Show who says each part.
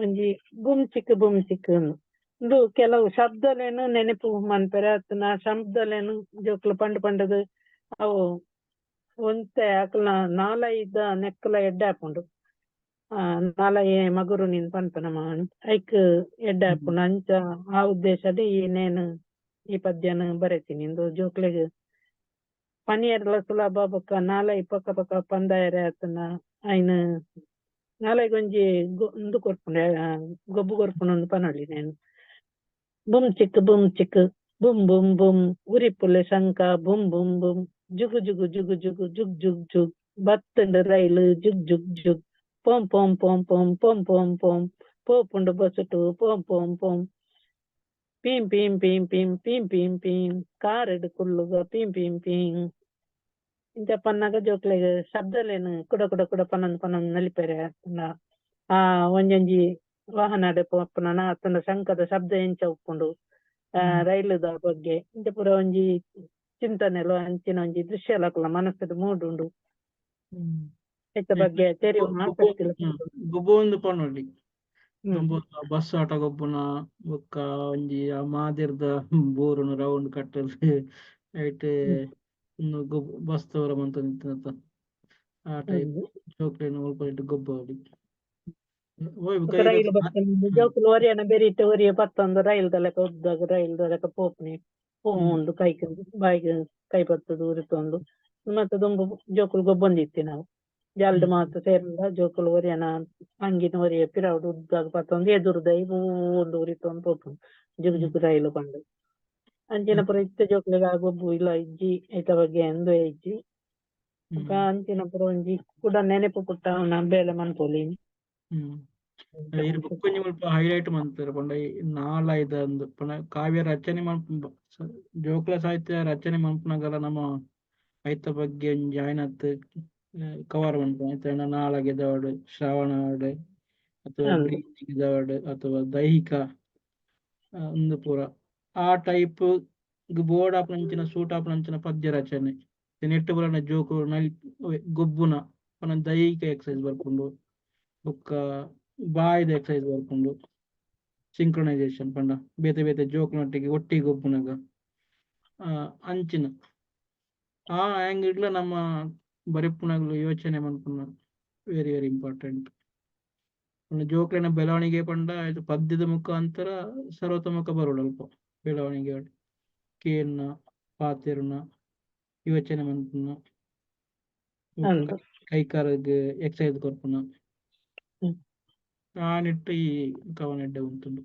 Speaker 1: ಒಂಜಿ ಬುಮ್ ಚಿಕ್ ಬುಮ್ ಚಿಕ್ಕ ಉಂದು ಕೆಲವು ಶಬ್ದಲೆನ್ ನೆನಪು ಮನ್ಪೆರೆ ಆ ಶಬ್ದಲೆನ್ ಜೋಕುಲು ಪಂಡ್ ಪಂಡದ್ ಅವು ಒಂತೆ ಅಕಲ್ನ ನಾಲೈದ ನೆಕ್ಕಲ ಆ ನಾಲೈ ಮಗುರುನಿನ್ ಪನ್ಪುನ ಮಾಡ್ ಐಕ್ ಎಡ್ಡೆ ಆಪುಂಡು ಅಂಚ ಆ ಉದ್ದೇಶದ ಈ ನೇನು ಈ ಪದ್ಯನ ಬರೆತಿನಿ. ಇಂದು ಜೋಕ್ಲೆಗ್ ಪನಿಯರ್ಲ ಸುಲಭ ಬೊಕ ನಾಲೈ ಪಕ್ಕ ಪಕ್ಕ ಪಂದಾಯರೆ ಆತುಂಡ ಐನ್ ನಾಲೈಗ್ ಒಂಜಿ ಗೊ ಉಂದು ಕೊರ್ಪುಂಡು ಆ ಗೊಬ್ಬು ಕೊರ್ಪುಂಡು ಇಂದ್ ಪನೊಲಿ ನೇನು ಬುಮ್ ಚಿಕ್ ಬುಮ್ ಚಿಕ್ ಬುಮ್ ಬುಮ್ ಬುಮ್ ಉರಿಪುಲೆ ಶಂಕ ಬುಮ್ ಬುಮ್ ಬುಮ್ ಜುಗು ಜುಗು ಜುಗು ಜುಗು ಜುಗ್ ಜುಗ್ ಜುಗ್ ಬತ್ತುಂಡು ರೈಲ್ ಜುಗ್ ಜುಗ್ ಜುಗ್ ಪೋಂ ಪೋಂ ಪೋಂ ಪೋಂ ಪೋಂ ಪೋಂ ಪೋಂ ಪೋಪುಂಡು ಬೊಸುಟು ಪೋಂ ಪೋಂ ಪೋಂ ಪೀಂ ಪೀಂ ಪೀಂ ಪೀಂ ಪೀಂ ಪೀಂ ಪೀಂ ಕಾರೆಡ್ ಕುಲ್ಲುಗ ಪೀಂ ಪೀಂ ಪೀಂ ಇಂಚ ಪನ್ನಗ ಜೋಕ್ಲೆಗ್ ಶಬ್ದಲೆನ್ ಕುಡ ಕುಡ ಕುಡ ಪನೊಂದು ಪನೊಂದು ನಲಿಪೆರೆ ಆತುಂಡ ಆ ಒಂಜೊಂಜಿ ವಾಹನಡ್ ಪೋಪುನನ ಆತುಂಡ ಶಂಕದ ಶಬ್ದ ಎಂಚ ಉಪ್ಪುಂಡು ರೈಲುದ ಬಗ್ಗೆ ಇಂಚ ಪೂರ ಒಂಜಿ ಚಿಂತನೆಲ ಅಂಚಿನ ಒಂಜಿ ದೃಶ್ಯಲಕುಲ ಮನಸ್ಸುಡ್ ಉಂಡು ಐತ ಬಗ್ಗೆ ತೆರಿವು ಆಸಕ್ತಿಲ
Speaker 2: ಗೊಬ್ಬು ಒಂದು ಪನೊಲಿ ಬಸ್ ಆಟ ಗೊಬ್ಬುನ ಬೊಕ್ಕ ಒಂಜಿ ಆ ಮಾದಿರ್ದ ಬೋರುನು ರೌಂಡ್ ಕಟ್ಟಲ್ ಐಟ್ ಉಂದು ಗೊಬ್ಬು ಬಸ್ತವರ ನಿಂತ ಆ ಟೈಪ್ ಮುಲ್ಪ ಇಟ್ಟು ಗೊಬ್ಬು
Speaker 1: ರೈಲು ಬತ್ತೊಂದು ಜೋಕುಲು ಒರಿಯನ ಬೆರಿಟ್ ಒರಿಯ ಪತ್ತೊಂದು ರೈಲ್ ಲೆಕ್ಕ ಉದ್ದಾಗ ರೈಲ್ ಲೆಕ್ಕ ಪೋಪುನೆ ಪೋಂಡು ಕೈಕ್ ಬಾಯಿಗ್ ಕೈ ಬತ್ತುದು ಉರಿತೊಂದು ಮತ್ತೆ ದುಂಬು ಜೋಕುಲು ಗೊಬ್ಬೊಂದಿತ್ತಿ ನಾವು. ಜಲ್ಡ್ ಮಾತ ಸೇರಿಲ್ಲ ಜೋಕುಲು ಒರಿಯನ ಅಂಗಿನ ಒರಿಯ ಪಿರವುಡು ಉದ್ದಾಗ್ ಪತ್ತೊಂದು ಎದುರುದೈ ಒಂದು ಉರಿತೊಂದು ಪೋಪುಂಡು ಜುಗ್ ಜುಗ್ ರೈಲು ಪಂಡ್ ಅಂಚಿನ ಪುರ ಇತ್ತ ಜೋಕ್ಲೆಗ್ ಆ ಗೊಬ್ಬು ಇಲ್ಲ ಇಜ್ಜಿ ಐತ ಬಗ್ಗೆ ಎಂದು ಇಜ್ಜಿ ಬೊಕ ಅಂಚಿನ ಪುರ ಒಂಜಿ ಕುಡ ನೆನಪು ಪುಟ್ಟ ನಂಬೆಲ ಬೇಲೆ ಮನ್ಪೊಲಿ
Speaker 2: ಹ್ಮ್. ಇರ್ ಬುಕ್ಕೊಂಜಿ ಮುಲ್ಪ ಹೈಲೈಟ್ ಮಂತೆರ್ ಪಂಡ ನಾಲ ಅಂದ್ ಪಂಡ ಕಾವ್ಯ ರಚನೆ ಮನ್ಪು ಜೋಕ್ಲ ಸಾಹಿತ್ಯ ರಚನೆ ಮನ್ಪುನಗಲ ನಮ್ಮ ಐತ ಬಗ್ಗೆ ಒಂಜಿ ಆಯ್ನತ್ ಕವರ್ ಮನ್ಪುನ ಐತ ನಾಳ ದವಡ್ ಶ್ರಾವಣ ಹಾಡ್ ಅಥವಾ
Speaker 1: ಹೌದು.
Speaker 2: ಪ್ರೀತಿಗೆ ಅಥವಾ ದೈಹಿಕ ಒಂದು ಉಂದು ಪೂರ. ಆ ಟೈಪ್ ಬೋರ್ಡ್ ಆಪುನಂಚಿನ ಸೂಟ್ ಆಪುನಂಚಿನ ಪದ್ಯ ರಚನೆ ನೆಟ್ಟ್ ಪುರಾಣ ಜೋಕು ನಲಿ ಒಯ್ ಗೊಬ್ಬುನ ಪನ ದೈಹಿಕ ಎಕ್ಸಸೈಸ್ ಬರ್ಪುಂಡು ಬೊಕ್ಕ ಬಾಯ್ದ ಎಕ್ಸಸೈಸ್ ಬರ್ಪುಂಡು ಸಿಂಕ್ರನೈಸೇಷನ್ ಪಂಡ ಬೇತೆ ಬೇತೆ ಜೋಕ್ನೊಟ್ಟಿಗೆ ಒಟ್ಟಿಗೆ ಗೊಬ್ಬುನಗ ಆ, ಅಂಚಿನ ಆ ಆಂಗಿಡ್ಲ ನಮ್ಮ ಬರೆಪುನಗ್ಲು ಯೋಚನೆ ಮನ್ಪುನ ವೆರಿ ವೆರಿ ಇಂಪಾರ್ಟೆಂಟ್ ಜೋಕ್ಲೆನ ಬೆಳವಣಿಗೆ ಪಂಡ ಇದು ಪದ್ಯದ ಮುಖಾಂತರ ಸರ್ವತೋಮುಖ ಬರೋಡು ಅಲ್ಪ ಬೆಳವಣಿಗೆ ಕೇನ್ನ ಪಾತೆರ್ನ ಯೋಚನೆ ಮನ್ಪುನ
Speaker 1: ಹೌದು.
Speaker 2: ಕೈಕಾಲಗ್ ಎಕ್ಸಸೈಸ್ ಕೊರ್ಪುನ
Speaker 1: ಹ್ಮ್.
Speaker 2: ಆ ನಿಟ್ಟು ಈ ಕವನ ಎಡ್ಡೆ ಉಂಟುಂಡು